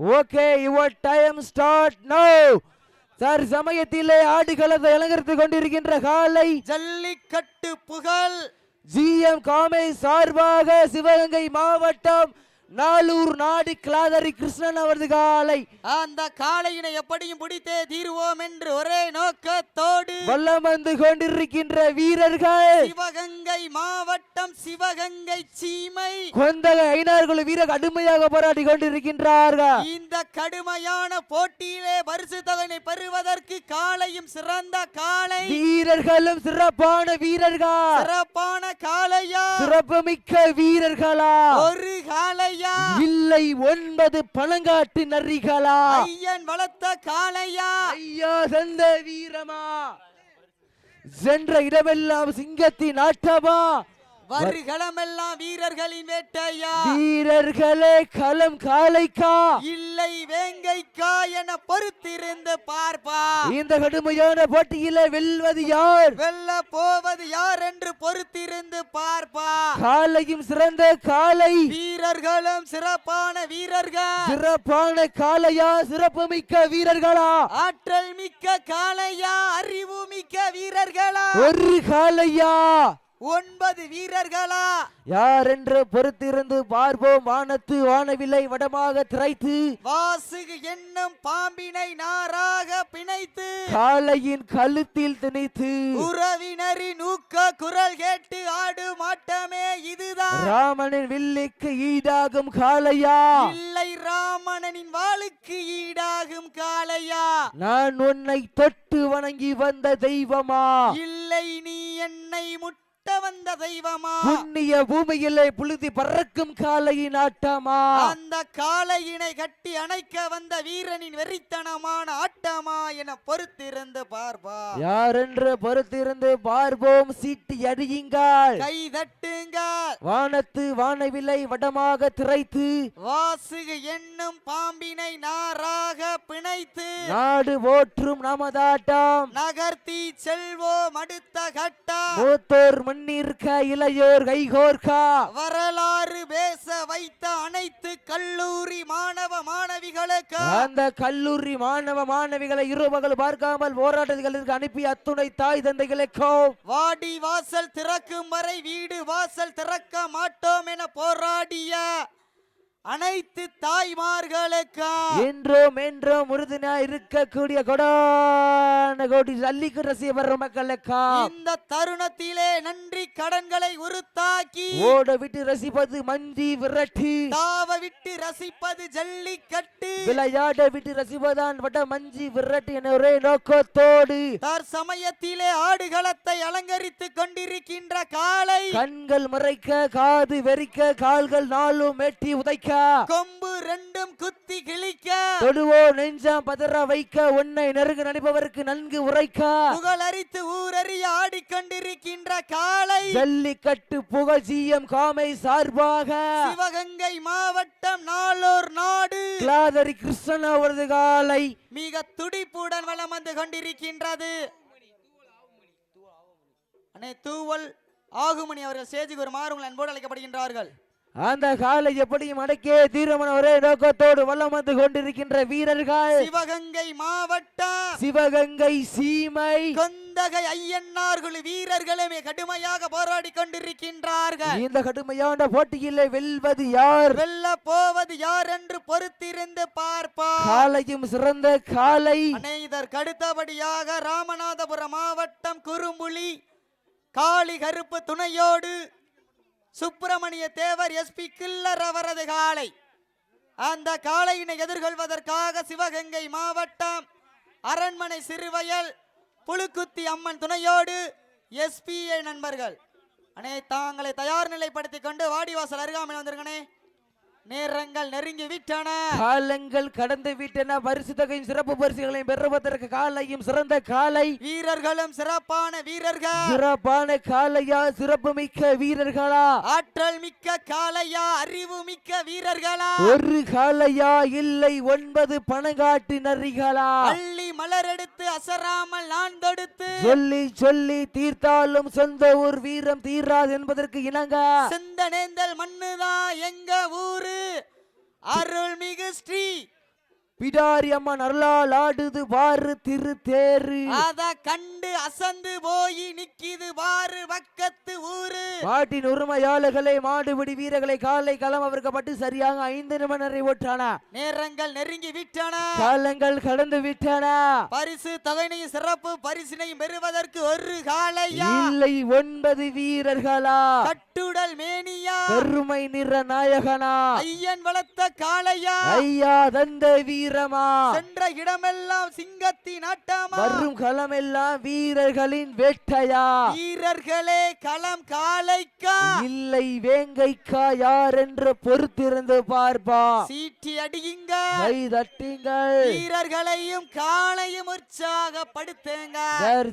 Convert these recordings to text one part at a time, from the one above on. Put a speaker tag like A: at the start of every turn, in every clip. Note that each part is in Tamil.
A: Okay your time start now sir சமயத்திலே ஆடுகளத்தை அலங்கரித்துக் கொண்டிருக்கின்ற காலை
B: ஜல்லிக்கட்டு புகழ்.
A: ஜிஎம் காமை சார்பாக சிவகங்கை மாவட்டம் நாலூர் நாடு கிளாதரி கிருஷ்ணன் அவரது காலை.
B: அந்த காளையினை எப்படியும் பிடித்தே தீருவோம் என்று ஒரே நோக்கத்தோடு
A: வல்லம் வந்து கொண்டிருக்கின்ற வீரர்கள்.
B: சிவகங்கை மாவட்டம் சிவகங்கை சீமை.
A: கொந்தக ஐநார்கள் வீரர் கடுமையாக போராடி கொண்டிருக்கின்றார்கள்.
B: இந்த கடுமையான போட்டியிலே பரிசு தொகையை பெறுவதற்கு காளையும் சிறந்த காளை.
A: வீரர்களும் சிறப்பான வீரர்கள்.
B: சிறப்பான காளையா?
A: சிறப்புமிக்க வீரர்களா?
B: ஒரு காளையா?
A: இல்லை ஒன்பது பணங்காட்டு நரிகளா?
B: ஐயன் வளர்த்த காளையா?
A: ஐயா சந்த வீரமா? சென்ற இடமெல்லாம் சிங்கத்தின் ஆட்டமா?
B: வருகளமெல்லாம் வீரர்களின் வேட்டையா?
A: வீரர்களே களம் காலைக்கா?
B: இல்லை வேங்கைக்கா என பொறுத்திருந்து பார்ப்பா.
A: இந்த கடுமையான போட்டியில வெல்வது யார்?
B: வெல்ல போவது யார் என்று பொறுத்திருந்து பார்ப்பா.
A: காலையும் சிறந்த காலை.
B: வீரர்களும் சிறப்பான வீரர்கள்.
A: சிறப்பான காளையா சிறப்புமிக்க வீரர்களா?
B: ஆற்றல் மிக்க காளையா அறிவு மிக்க வீரர்களா?
A: ஒரு காளையா
B: ஒன்பது வீரர்களா?
A: யார் என்று பொறுத்திருந்து பார்ப்போம். வானத்து வானவில்லை வடமாக திரைத்து.
B: வாசுகு என்னும் பாம்பினை நாராக பிணைத்து.
A: காளையின் கழுத்தில் திணித்து.
B: உறவினரின் ஊக்க குரல் கேட்டு ஆடும் ஆட்டமே இதுதான்
A: ராமனின் வில்லுக்கு ஈடாகும் காளையா?
B: இல்லை ராமணனின் வாளுக்கு ஈடாகும் காளையா.
A: நான் உன்னை தொட்டு வணங்கி வந்த தெய்வமா?
B: இல்லை நீ என்னை முட்ட வந்த தெய்வமா?
A: புண்ணிய பூமியிலே புழுதி பறக்கும் காளையின் ஆட்டமா?
B: அந்த காளையினை கட்டி அணைக்க வந்த வீரனின் வெறித்தனமான ஆட்டமா என பொறுத்திருந்து பார்ப்பா.
A: யார் என்று பொறுத்திருந்து பார்ப்போம்? சீட்டி அடியுங்கள்.
B: கை தட்டுங்க
A: வானத்து வானவில்லை வடமாக திரைத்து.
B: வாசுகு என்னும் பாம்பினை நாராக பிணைத்து.
A: நாடு போற்றும் நமதாட்டம்.
B: நகர்த்தி செல்வோம் அடுத்த கட்டம்.
A: மூத்தோர் மண்ணிற்க இளையோர் கைகோர்க்கா?
B: வரலாறு பேச வைத்த அனைத்து கல்லூரி மாணவ மாணவிகளுக்கு
A: அந்த கல்லூரி மாணவ மாணவிகளை இருவகள் பார்க்காமல் போராட்டங்களுக்கு அனுப்பி அத்துணை தாய் தந்தைகளுக்கும்.
B: வாடி வாசல் திறக்கும் வரை வீடு வாசல் திறக்க மாட்டோம் என போராடிய அனைத்து தாய்மார்களுக்கு?
A: என்றும் என்றும் உறுதுணையா இருக்கக்கூடிய கொடான கோடி ஜல்லிக்கு ரசிகர் மக்களுக்கா?
B: இந்த தருணத்திலே நன்றி கடன்களை உருத்தாக்கி
A: ஓட விட்டு ரசிப்பது மஞ்சி விரட்டு.
B: தாவ விட்டு ரசிப்பது ஜல்லிக்கட்டு.
A: விளையாட விட்டு ரசிப்பதான் வட மஞ்சி விரட்டு என ஒரே நோக்கத்தோடு.
B: தற்சமயத்திலே ஆடுகளத்தை அலங்கரித்துக் கொண்டிருக்கின்ற காளை
A: கண்கள் மறைக்க காது வெறிக்க கால்கள் நாளும் மேட்டி உதைக்க
B: கொம்பு ரெண்டும் குத்தி கிழிக்க.
A: தொடுவோ நெஞ்சம் பதற வைக்க. உன்னை நெருங்க நினைப்பவருக்கு நன்கு உரைக்க.
B: புகழரித்து ஊரறிய ஆடிக்கொண்டிருக்கின்ற காளை.
A: ஜல்லிக்கட்டு புகழ் ஜிஎம் காமை சார்பாக.
B: சிவகங்கை மாவட்டம் நாளூர் நாடு.
A: கிளாதரி கிருஷ்ணன் அவரது காலை.
B: மிக துடிப்புடன் வலம் வந்து கொண்டிருக்கின்றது. அண்ணே தூவல் ஆகுமணி அவர்கள் ஸ்டேஜுக்கு ஒரு மாறுங்கள் அன்போடு அழைக்கப்படுகின்றார்கள்.
A: அந்த காலை எப்படியும் அடக்கே தீரமன ஒரே நோக்கத்தோடு வலம் வந்து கொண்டிருக்கின்ற வீரர்கள்.
B: சிவகங்கை மாவட்டம்
A: சிவகங்கை சீமை.
B: கொந்தகை ஐயன்னார்கள் வீரர்களுமே கடுமையாக போராடி கொண்டிருக்கின்றார்கள்.
A: இந்த கடுமையான போட்டியிலே வெல்வது யார்?
B: வெல்ல போவது யார் என்று பொறுத்திருந்து பார்ப்போம்.
A: காலையும் சிறந்த காலை.
B: இதற்கு அடுத்தபடியாக ராமநாதபுரம் மாவட்டம் குறும்புலி காளி கருப்பு துணையோடு சுப்பிரமணிய தேவர் எஸ்பி கில்லர் அவரது காளை அந்த காளையினை எதிர்கொள்வதற்காக சிவகங்கை மாவட்டம் அரண்மனை சிறுவயல் புழுக்குத்தி அம்மன் துணையோடு எஸ்பிஏ நண்பர்கள். அண்ணே தாங்களை தயார் நிலைப்படுத்திக் கொண்டு வாடிவாசல் அருகாமையில் வந்திருக்கனே நேரங்கள் நெருங்கி விட்டன.
A: காலங்கள் கடந்து விட்டன. பரிசு தொகையும் சிறப்பு பரிசுகளையும் பெறுவதற்கு காலையும் சிறந்த காலை.
B: வீரர்களும் சிறப்பான வீரர்கள்.
A: சிறப்பான காலையா? சிறப்பு மிக்க வீரர்களா?
B: ஆற்றல் மிக்க காளையா அறிவு மிக்க வீரர்களா?
A: ஒரு காலையா? இல்லை ஒன்பது பணங்காட்டு நரிகளா?
B: அள்ளி மலரெடுத்து அசராமல் நான் தொடுத்து
A: சொல்லி சொல்லி தீர்த்தாலும் சொந்த ஊர் வீரம் தீராது என்பதற்கு இணங்க.
B: சிந்தனேந்தல் மண்ணுதான் எங்க ஊரு? அருள்மிகு ஸ்ரீ
A: பிடாரி அம்மன் அருளால் ஆடுது பாரு திரு தேரு
B: அத கண்டு அசந்து போய் நிக்கிது பாரு பக்கத்து ஊரு
A: மாட்டின் உரிமையாளர்களை மாடுபிடி வீரர்களை காலை களம் அவர்க்கப்பட்டு சரியாக ஐந்து நிமிடம் நிறைவுற்றான
B: நேரங்கள் நெருங்கி விட்டன.
A: காலங்கள் கடந்து விட்டன.
B: பரிசு தொகையினையும் சிறப்பு பரிசினையும் பெறுவதற்கு ஒரு காலையா
A: இல்லை ஒன்பது வீரர்களா?
B: கட்டுடல் மேனியா?
A: பெருமை நிற நாயகனா?
B: ஐயன் வளர்த்த காளையா?
A: ஐயா தந்த வீரமா?
B: சென்ற இடமெல்லாம் சிங்கத்தின் ஆட்டமா?
A: வரும் களமெல்லாம் வீரர்களின் வேட்டையா?
B: வீரர்களே களம் காளைக்கா
A: இல்லை வேங்கைக்கா யார் என்று பொறுத்திருந்து பார்ப்பா.
B: சீட்டி அடியுங்க.
A: கை தட்டுங்கள்
B: வீரர்களையும் காளையும் உற்சாகப்படுத்துங்க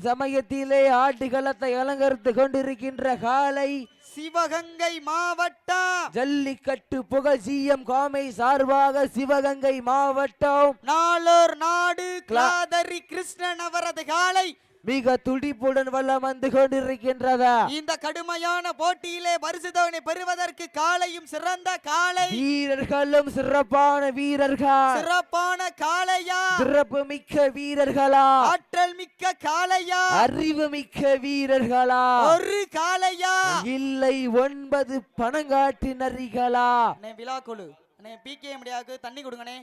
A: சமயத்திலே ஆட்டுகளத்தை அலங்கரித்து கொண்டிருக்கின்ற காலை
B: சிவகங்கை மாவட்டம்.
A: ஜல்லிக்கட்டு புகழ் சிஎம் காமை சார்பாக சிவகங்கை மாவட்டம்.
B: நாளோர் நாடு கிளாதரி கிருஷ்ணன் அவரது காளை
A: மிக துடிப்புடன் வல்லம் வந்து கொண்டிருக்கின்றதா?
B: இந்த கடுமையான போட்டியிலே பரிசுதவனை பெறுவதற்கு காளையும் சிறந்த காளை.
A: வீரர்களும் சிறப்பான வீரர்கள்.
B: சிறப்பான காளையா?
A: சிறப்பு மிக்க வீரர்களா?
B: ஆற்றல் மிக்க காளையா?
A: அறிவு மிக்க வீரர்களா?
B: ஒரு காளையா?
A: இல்லை ஒன்பது பணங்காட்டு நரிகளா?
B: விழா குழு அண்ணே பிகே முடியாது தண்ணி கொடுங்கண்ணே.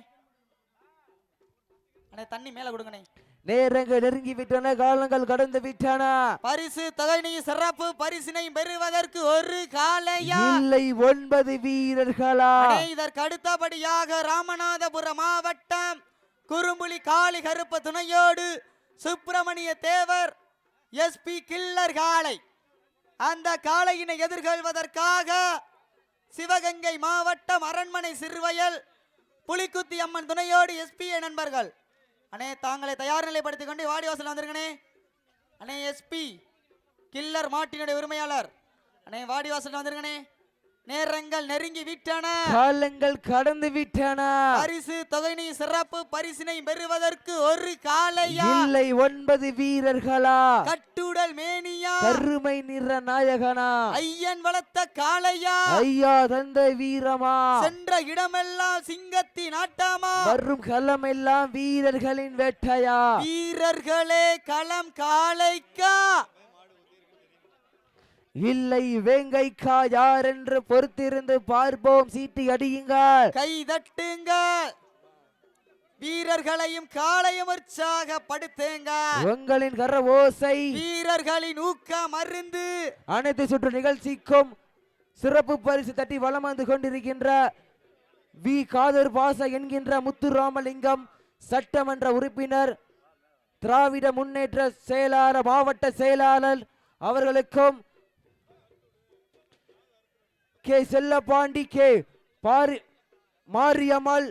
B: அண்ணே தண்ணி மேல கொடுங்கண்ணே.
A: நேரங்கள் நெருங்கி விட்டன காலங்கள் கடந்து விட்டன
B: பரிசு தொகையினையும் சிறப்பு பரிசினையும் பெறுவதற்கு ஒரு காளையா?
A: இல்லை ஒன்பது வீரர்களா?
B: இதற்கு அடுத்தபடியாக ராமநாதபுரம் மாவட்டம் குறும்புலி காளி கருப்ப துணையோடு சுப்பிரமணிய தேவர் எஸ்பி கில்லர் காளை. அந்த காளையினை எதிர்கொள்வதற்காக சிவகங்கை மாவட்டம் அரண்மனை சிறுவயல் புலிக்குத்தி அம்மன் துணையோடு எஸ்பிஏ நண்பர்கள். அண்ணே தாங்களை தயார் நிலைப்படுத்திக் கொண்டு வாடி வாசல் வந்திருக்கனே அண்ணே எஸ்பி கில்லர் மாட்டினுடைய உரிமையாளர். அண்ணே வாடி வாசல் வந்திருக்கனே நேரங்கள் நெருங்கி விட்டன.
A: காலங்கள் கடந்து விட்டன.
B: பரிசு தொகையினை சிறப்பு பரிசினை பெறுவதற்கு ஒரு காளையா?
A: இல்லை ஒன்பது வீரர்களா?
B: கட்டுடல் மேனியா?
A: கருமை நிற நாயகனா?
B: ஐயன் வளர்த்த காளையா?
A: ஐயா தந்த வீரமா?
B: சென்ற இடமெல்லாம் சிங்கத்தின் ஆட்டமா?
A: வரும் களமெல்லாம் வீரர்களின் வேட்டையா?
B: வீரர்களே களம் காளைக்கா?
A: இல்லை வேங்கைக்கா யார் என்று பொறுத்திருந்து பார்ப்போம். சீட்டி அடியுங்கள்.
B: கை தட்டுங்க வீரர்களையும் காளையும் உற்சாகப்படுத்துங்க
A: உங்களின் கர ஓசை
B: வீரர்களின் ஊக்கம் அருந்து
A: அனைத்து சுற்று நிகழ்ச்சிக்கும் சிறப்பு பரிசு தட்டி வலம் வந்து கொண்டிருக்கின்ற வி. காதர் பாச என்கின்ற முத்துராமலிங்கம் சட்டமன்ற உறுப்பினர் திராவிட முன்னேற்ற செயலாளர் மாவட்ட செயலாளர் அவர்களுக்கும் K Chellapandi K Pari Mariammal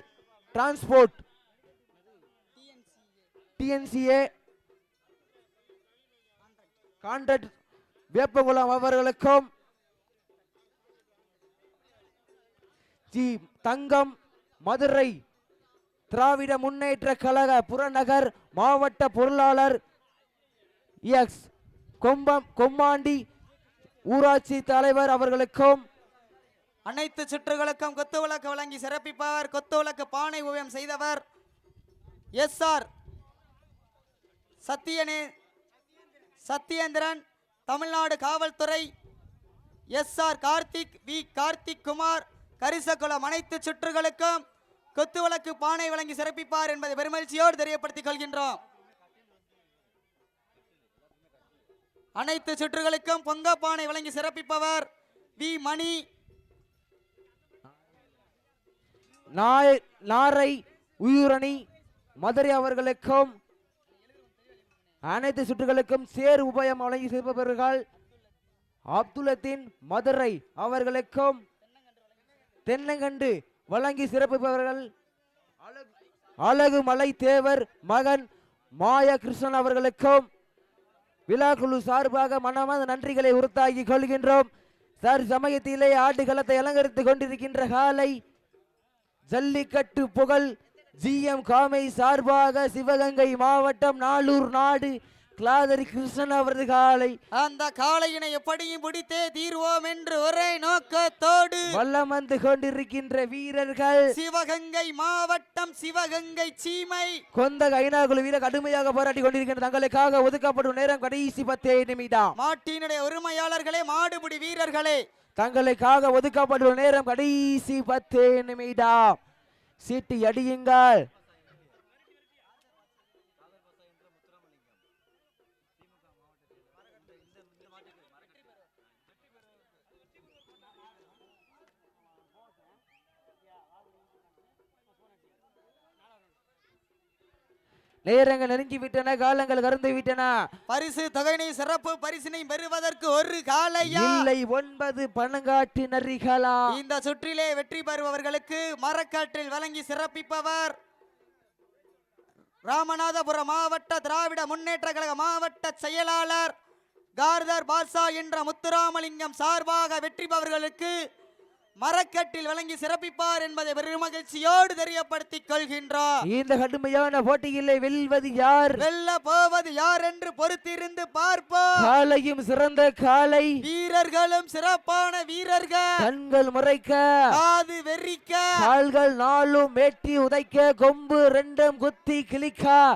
A: transport. TNCA. Contract Veppakulam அவர்களுக்கும். ஜி தங்கம் மதுரை திராவிட முன்னேற்ற கழக புறநகர் மாவட்ட பொருளாளர் எக்ஸ். கொம்பம் கொம்மாண்டி ஊராட்சி தலைவர் அவர்களுக்கும்.
B: அனைத்து சுற்றுகளுக்கும் கொத்து விளக்கு வழங்கி சிறப்பிப்பவர் கொத்து விளக்கு பானை ஓவியம் செய்தவர் எஸ் ஆர் சத்தியனே சத்யேந்திரன் தமிழ்நாடு காவல்துறை S R Karthik V. Karthik Kumar Karisakulam அனைத்து சுற்றுகளுக்கும் கொத்து விளக்கு பானை வழங்கி சிறப்பிப்பார் என்பதை பெருமகிழ்ச்சியோடு தெரியப்படுத்திக் கொள்கின்றோம். அனைத்து சுற்றுகளுக்கும் பொங்க பானை வழங்கி சிறப்பிப்பவர் வி. மணி
A: நாய் நாரை உயிரணி மதுரை அவர்களுக்கும் அனைத்து சுற்றுகளுக்கும் சேர் உபயம் வழங்கி சிறப்பவர்கள் அப்துல்லத்தின் மதுரை அவர்களுக்கும் தென்னங்கண்டு வழங்கி சிறப்பிப்பவர்கள் அழகு மலை தேவர் மகன் மாய கிருஷ்ணன் அவர்களுக்கும் விழாக்குழு சார்பாக மனமாத நன்றிகளை உறுத்தாகி கொள்கின்றோம். சார் சமயத்திலே ஆட்டுக்களத்தை அலங்கரித்துக் கொண்டிருக்கின்ற காலை ஜல்லிக்கட்டு புகழ் ஜிஎம் காமை சார்பாக சிவகங்கை மாவட்டம் நாளூர் நாடு. கிளாதரி கிருஷ்ணன் அவரது காலை.
B: அந்த காளையினை எப்படியும் பிடித்தே தீர்வோம் என்று ஒரே நோக்கத்தோடு
A: வல்லம் வந்து கொண்டிருக்கின்ற வீரர்கள்.
B: சிவகங்கை மாவட்டம் சிவகங்கை சீமை.
A: கொந்த ஐநாகுழு வீரர் கடுமையாக போராடி கொண்டிருக்கின்ற தங்களுக்காக ஒதுக்கப்படும் நேரம் கடைசி பத்தே நிமிடம்.
B: மாட்டினுடைய உரிமையாளர்களே மாடுபிடி வீரர்களே
A: தங்களுக்காக ஒதுக்கப்பட்டுள்ள நேரம் கடைசி பத்து நிமிடம். சீட்டு அடியுங்கள். நேரங்கள் நெருங்கி விட்டன காலங்கள் கறந்து விட்டன.
B: பரிசு தொகையினை சிறப்பு பரிசினை பெறுவதற்கு ஒரு
A: இல்லை ஒன்பது பணங்காட்டு நரிகளா?
B: இந்த சுற்றிலே வெற்றி பெறுபவர்களுக்கு மரக்காற்றில் வழங்கி சிறப்பிப்பவர் ராமநாதபுரம் மாவட்ட திராவிட முன்னேற்ற கழக மாவட்ட செயலாளர் கார்தர் பாட்சா என்ற முத்துராமலிங்கம் சார்பாக வெற்றி பெறுபவர்களுக்கு மரக்கட்டில் வழங்கி சிறப்பிப்பார் என்பதை பெருமகிழ்ச்சியோடு தெரியப்படுத்திக் கொள்கின்றார்.
A: இந்த கடுமையான போட்டியிலே வெல்வது யார்?
B: வெல்ல போவது யார் என்று பொறுத்திருந்து பார்ப்போம்.
A: காலையும் சிறந்த காலை.
B: வீரர்களும் சிறப்பான வீரர்கள்.
A: கண்கள் முறைக்க.
B: காது வெறிக்க.
A: கால்கள் நாளும் மேட்டி உதைக்க. கொம்பு ரெண்டும் குத்தி கிளிக்க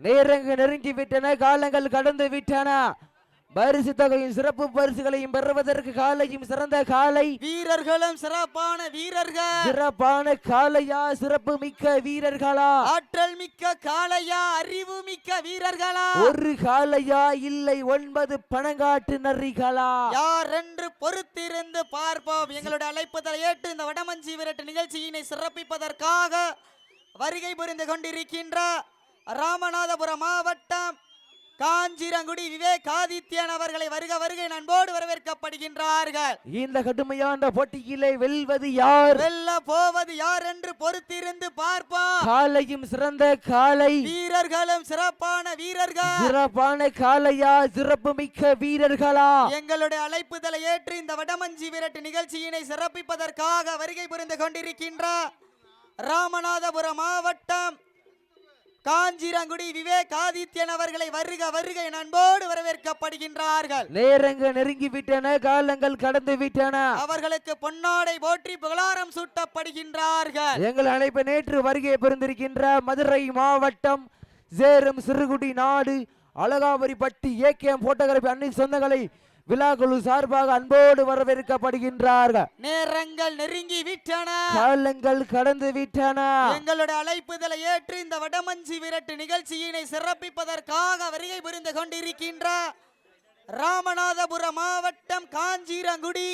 A: நேரங்கள் நெருங்கி விட்டன காலங்கள் கடந்து விட்டன. பரிசு தொகையும் சிறப்பு பரிசுகளையும் பெறுவதற்கு காலையும் சிறந்த காலை.
B: வீரர்களும் சிறப்பான வீரர்கள்.
A: சிறப்பான காளையா சிறப்பு மிக்க வீரர்களா?
B: ஆற்றல் மிக்க காளையா அறிவு மிக்க வீரர்களா?
A: ஒரு காளையா இல்லை ஒன்பது பணங்காட்டு நரிகளா?
B: யார் என்று பொறுத்திருந்து பார்ப்போம். எங்களுடைய அழைப்புதலை ஏற்று இந்த வடமஞ்சி விரட்டு நிகழ்ச்சியினை சிறப்பிப்பதற்காக வருகை புரிந்து கொண்டிருக்கின்ற ராமநாதபுரம் மாவட்டம் காஞ்சிரங்குடி விவேக் ஆதித்யன் அவர்களை வருக வருகை நண்போடு வரவேற்கப்படுகின்றார்கள்.
A: இந்த கடுமையான போட்டியிலே வெல்வது யார்?
B: வெல்ல போவது யார் என்று பொறுத்திருந்து பார்ப்போம்.
A: காளையும் சிறந்த காளை
B: வீரர்களும் சிறப்பான வீரர்கள்.
A: சிறப்பான காளையா சிறப்பு மிக்க வீரர்களா?
B: எங்களுடைய அழைப்புதலை ஏற்று இந்த வடமஞ்சி விரட்டு நிகழ்ச்சியினை சிறப்பிப்பதற்காக வருகை புரிந்து கொண்டிருக்கின்ற ராமநாதபுரம் மாவட்டம் காஞ்சிரங்குடி விவேக் ஆதித்யன் அவர்களை வருக வருக என அன்போடு வரவேற்கப்படுகின்றார்கள்.
A: நேரங்கள் நெருங்கி விட்டன காலங்கள் கடந்து விட்டன.
B: அவர்களுக்கு பொன்னாடை போற்றி புகழாரம் சூட்டப்படுகின்றார்கள்.
A: எங்கள் அழைப்பு நேற்று வருகை புரிந்திருக்கின்ற மதுரை மாவட்டம் சேரும் சிறுகுடி நாடு அழகாபுரிப்பட்டி ஏகேஎம் போட்டோகிராபி அன்னை சொந்தங்களை விழாக்குழு சார்பாக அன்போடு வரவேற்கப்படுகின்றார்கள்.
B: நேரங்கள் நெருங்கி விட்டன.
A: காலங்கள் கடந்து விட்டன.
B: எங்களுடைய அழைப்புதலை ஏற்று இந்த வடமஞ்சி விரட்டு நிகழ்ச்சியினை சிறப்பிப்பதற்காக வருகை புரிந்து கொண்டிருக்கின்ற ராமநாதபுரம் மாவட்டம் காஞ்சிரங்குடி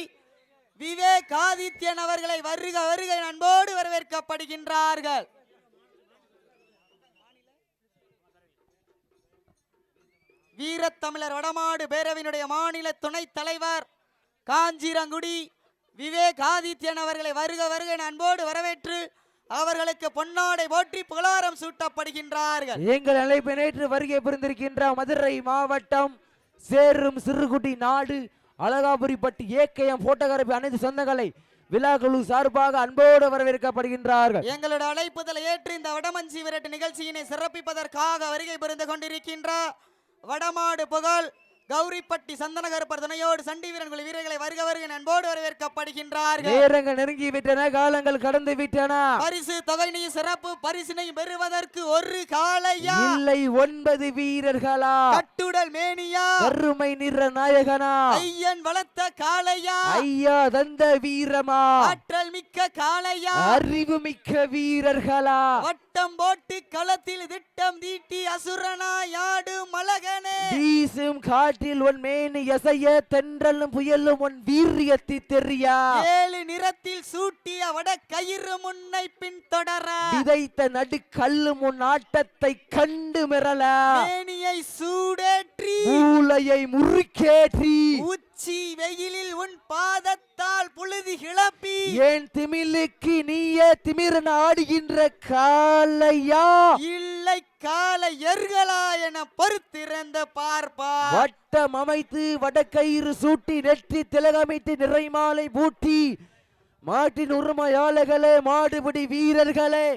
B: விவேக் ஆதித்யன் அவர்களை வருக வருக அன்போடு வரவேற்கப்படுகின்றார்கள். வீரத்தமிழர் வடமாடு பேரவையினுடைய மாநில துணைத் தலைவர் காஞ்சிரங்குடி விவேக் ஆதித்யன் அவர்களை வருக வருக அன்போடு வரவேற்று அவர்களுக்கு பொன்னாடை போற்றி புகழாரம் சூட்டப்படுகின்றார்கள்.
A: எங்கள் அழைப்பு நேற்று வருகை புரிந்திருக்கின்ற மதுரை மாவட்டம் சேரும் சிறுகுடி நாடு அழகாபுரிப்பட்டி ஏகேஎம் போட்டோகிராபி அனைத்து சொந்தங்களை விழாக்குழு சார்பாக அன்போடு வரவேற்கப்படுகின்றார்கள்.
B: எங்களோட அழைப்புதலை ஏற்று இந்த வடமஞ்சி விரட்டு நிகழ்ச்சியினை சிறப்பிப்பதற்காக வருகை புரிந்து கொண்டிருக்கின்ற வடமாடு புகழ். கௌரிப்பட்டி சந்தனகருப்பர் துணையோடு சண்டி வீரன் குழு வீரர்களை வருக வருக அன்போடு வரவேற்கப்படுகின்றார்கள்.
A: நேரங்கள் நெருங்கி விட்டன காலங்கள் கடந்து விட்டன.
B: பரிசு தொகையினையும் சிறப்பு பரிசினையும் பெறுவதற்கு ஒரு காளையா?
A: இல்லை ஒன்பது வீரர்களா?
B: கட்டுடல் மேனியா?
A: கருமை நிற நாயகனா?
B: ஐயன் வளர்த்த காளையா?
A: ஐயா தந்த வீரமா?
B: ஆற்றல் மிக்க காளையா?
A: அறிவு மிக்க வீரர்களா?
B: வட்டம் போட்டு களத்தில் திட்டம் தீட்டி அசுரனா யாடு மலகனே?
A: வீசும் காற்றில் உன் மேனி எசைய தென்றலும் புயலும் உன் வீரியத்தை தெரியா?
B: ஏழு நிறத்தில் சூட்டிய வட கயிறு முன்னை பின்தொடர.
A: விதைத்த நடுக்கல்லும் உன் ஆட்டத்தை கண்டு மிரள.
B: மேனியை சூடேற்றி.
A: மூளையை முறுக்கேற்றி.
B: உச்சி வெயிலில் உன் பாதத்தால் புழுதி கிளப்பி.
A: ஏன் திமிலுக்கு நீயே திமிரன் ஆடுகின்ற காலையா
B: இல்லை காலை எர்களா என பொறுத்திருந்த பார்ப்பா.
A: வட்டம் அமைத்து வடக்கயிறு சூட்டி நெற்றி திலகமிட்டு நிறைமாலை பூட்டி மாட்டின் உரிமையாளர்களே மாடுபிடி வீரர்களே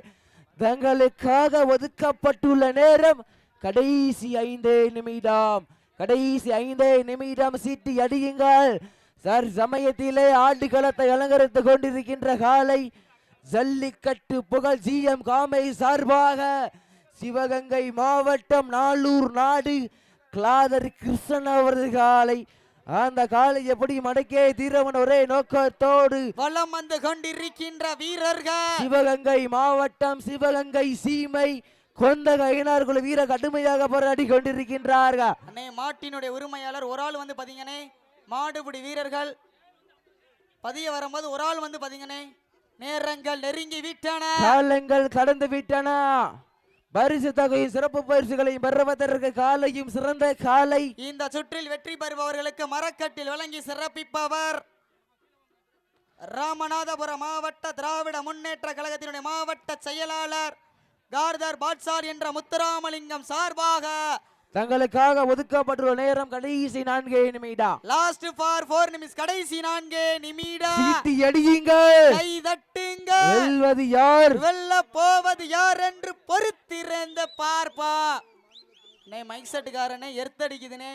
A: தங்களுக்காக ஒதுக்கப்பட்டுள்ள நேரம் கடைசி ஐந்தே நிமிடம். கடைசி ஐந்தே நிமிடம் சீட்டி அடியுங்கள். சார் சமயத்திலே ஆடுகளத்தை அலங்கரித்துக் கொண்டிருக்கின்ற காலை ஜல்லிக்கட்டு புகழ் ஜிஎம் காமை சார்பாக சிவகங்கை மாவட்டம் நாளூர் நாடு கிளாதர் கிருஷ்ணன் அவரது காலை. அந்த காலை எப்படி மடக்கே தீரவன் ஒரே நோக்கத்தோடு
B: வலம் வந்து கொண்டிருக்கின்ற வீரர்கள்.
A: சிவகங்கை மாவட்டம் சிவகங்கை சீமை கொந்த கையினார் குழு வீர கடுமையாக போராடி கொண்டிருக்கின்றார்கள்.
B: அண்ணே மாட்டினுடைய உரிமையாளர் ஒரு ஆள் வந்து பாத்தீங்கன்னே மாடுபிடி வீரர்கள். பதிய வரும்போது ஒரு ஆள் வந்து பாத்தீங்கன்னே நேரங்கள் நெருங்கி விட்டன.
A: காலங்கள் கடந்து விட்டன. பரிசு தொகையும் சிறப்பு பரிசுகளையும் பெறுவதற்கு காலையும் சிறந்த காலை.
B: இந்த சுற்றில் வெற்றி பெறுபவர்களுக்கு மரக்கட்டில் வழங்கி சிறப்பிப்பவர் ராமநாதபுரம் மாவட்ட திராவிட முன்னேற்ற கழகத்தினுடைய மாவட்ட செயலாளர் கார்தர் பாட்சார் என்ற முத்துராமலிங்கம் சார்பாக
A: தங்களுக்காக ஒதுக்கப்பட்டுள்ள நேரம் கடைசி நான்கே நிமிடம்
B: லாஸ்ட் ஃபார் ஃபோர் நிமிஷம் கடைசி நான்கு நிமிடம்
A: சீட்டி அடியுங்கள்.
B: கை தட்டுங்கள்
A: வெல்வது யார்?
B: வெல்ல போவது யார் என்று பொறுத்திருந்து பார்ப்பா. நே மைக் செட்டுக்காரனே எர்த்தடிக்குதுனே.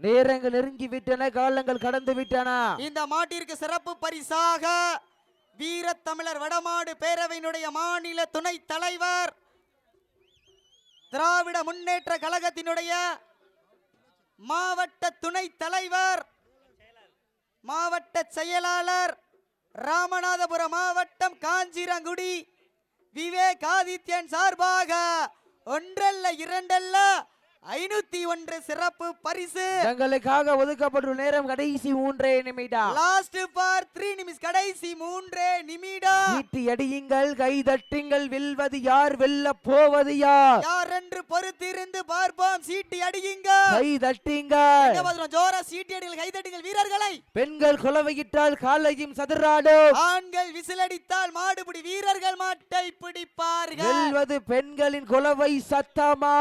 A: நேரங்கள் நெருங்கி விட்டன காலங்கள் கடந்து விட்டன
B: இந்த மாட்டிற்கு சிறப்பு பரிசாக வீரத்தமிழர் வடமாடு பேரவையினுடைய மாநில துணை தலைவர் திராவிட முன்னேற்ற கழகத்தினுடைய மாவட்ட துணை தலைவர் மாவட்ட செயலாளர் ராமநாதபுரம் மாவட்டம் காஞ்சிரங்குடி விவேக் ஆதித்யன் சார்பாக ஒன்றல்ல இரண்டல்ல ஐநூத்தி ஒன்று சிறப்பு பரிசு.
A: தங்களுக்காக ஒதுக்கப்பட்டுள்ள நேரம் கடைசி மூன்றே நிமிடம்.
B: லாஸ்ட் ஃபார் த்ரீ நிமிஷம் கடைசி மூன்றே நிமிடம்.
A: சீட்டி அடியுங்கள் கை தட்டுங்கள் வெல்வது யார் வெல்ல போவது யார்?
B: யார் என்று பொறுத்திருந்து பார்ப்போம் சீட்டி அடியுங்க
A: கை தட்டுங்கள்?
B: ஜோரா சீட்டி அடிகள் கைதட்டுங்கள் வீரர்களை.
A: பெண்கள் குலவையிட்டால் காலையும் சதுராடும்.
B: ஆண்கள் விசிலடித்தால் மாடுபிடி வீரர்கள் மாட்டை பிடிப்பார்கள்.
A: வெல்வது பெண்களின் குலவை சத்தமா?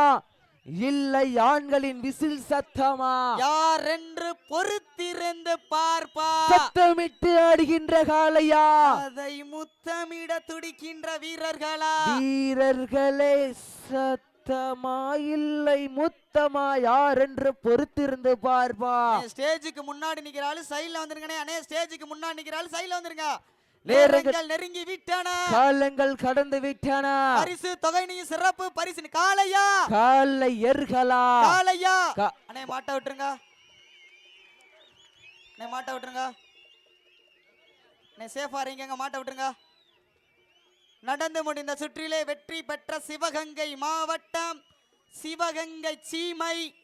A: இல்லை ஆண்களின் விசில் சத்தமா?
B: யார் என்று பொறுத்திருந்து பார்ப்பா.
A: சத்தமிட்டு ஆடுகின்ற காளையா?
B: அதை முத்தமிட துடிக்கின்ற வீரர்களா?
A: வீரர்களே சத்தமா இல்லை முத்தமா? யார் என்று பொறுத்திருந்து பார்ப்பா?
B: ஸ்டேஜுக்கு முன்னாடி நிக்கிற ஆளு சைடுல வந்துருங்கண்ணே அண்ணே ஸ்டேஜுக்கு முன்னாடி நிக்கிற ஆளு சைடுல வந்துருங்க. நேரங்கள் நெருங்கி விட்டன.
A: காலங்கள் கடந்து விட்டன.
B: பரிசு தொகை நீ சிறப்பு பரிசு காளையா?
A: காலை எர்களா
B: காளையா?
A: கா-
B: அண்ணே மாட்ட விட்டுருங்க. அண்ணே மாட்ட விட்டுருங்க. அண்ணே சேஃபா இருங்க மாட்ட விட்டுருங்க. நடந்து முடிந்த சுற்றிலே வெற்றி பெற்ற சிவகங்கை மாவட்டம் சிவகங்கை சீமை.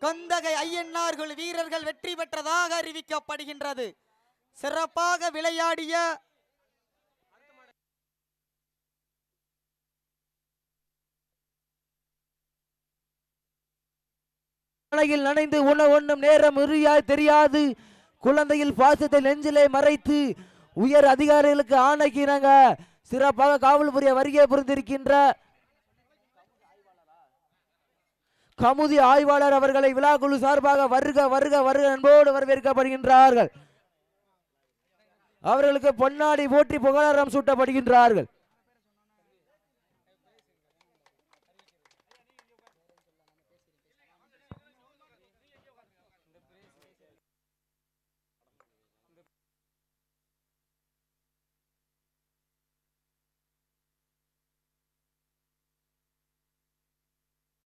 B: கொந்தகை ஐயன்னார்கள் வீரர்கள் வெற்றி பெற்றதாக அறிவிக்கப்படுகின்றது. சிறப்பாக விளையாடிய
A: மழையில் நனைந்து உண ஒண்ணும் நேரம் உரியாய் தெரியாது. குழந்தையில் பாசத்தை நெஞ்சிலே மறைத்து உயர் அதிகாரிகளுக்கு ஆணைக்கிறாங்க சிறப்பாக காவல் புரிய வருகை புரிந்திருக்கின்ற கமுதி ஆய்வாளர் அவர்களை விழாக்குழு சார்பாக வருக வருக வருக அன்போடு வரவேற்கப்படுகின்றார்கள். அவர்களுக்கு பொன்னாடி போற்றி புகழாரம் சூட்டப்படுகின்றார்கள்.